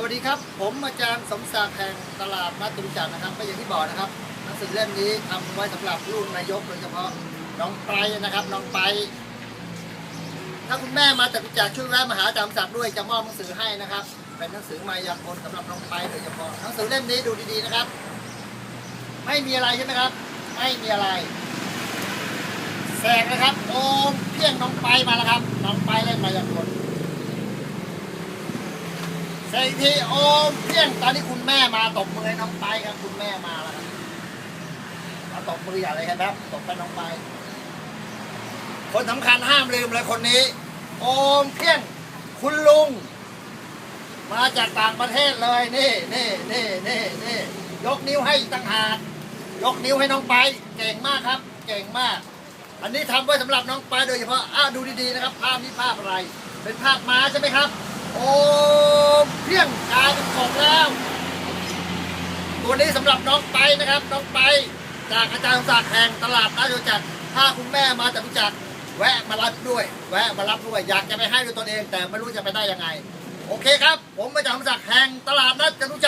สวัสดีครับ ผมอาจารย์สมศักดิ์แห่งตลาดนัดตุลจักรนะครับก็อย่างที่บอกนะครับหนังสือเล่มนี้ทำไว้สำหรับลูกนายกโดยเฉพาะน้องไปนะครับน้องไป ถ้าคุณแม่มาตุลจักรช่วยแวะมาหาอาจารย์สมศักดิ์ด้วยจะมอบหนังสือให้นะครับ เป็นหนังสือมายากลสำหรับน้องไปโดยเฉพาะหนังสือเล่มนี้ดูดีๆนะครับ ไม่มีอะไรใช่ไหมครับ ไม่มีอะไรแสกนะครับโอมเพียงน้องไปมาแล้วครับ น้องไปเล่นมายากล เซทีโอมเพี้ยงตอนนี้คุณแม่มาตบมือให้น้องไปครับคุณแม่มาแล้วครับมาตบมืออย่าเลยครับตบไปน้องไป คนสำคัญห้ามลืมเลยคนนี้ โอมเพี้ยงคุณลุง มาจากต่างประเทศเลยนี่นี่นี่นี่นี่ยกนิ้วให้ต่างหากยกนิ้วให้น้องไปเก่งมากครับ เก่งมาก อันนี้ทำไว้สำหรับน้องไปโดยเฉพาะอ้าดูดีๆนะครับ ภาพนี้ภาพอะไร เป็นภาพม้าใช่ไหมครับ โอ้ เพียงกลายเป็นของแล้ว ตัวนี้สำหรับน้องไปนะครับ น้องไป จากอาจารย์ศักดิ์แห่งตลาดราชจักรถ้าคุณแม่มาจากจุจักรแวะมารับด้วย แวะมารับด้วยอยากจะไปให้ด้วยตนเอง แต่ไม่รู้จะไปได้ยังไง โอเคครับ ผมมาจากศักดิ์แห่งตลาดนัดจตุจักร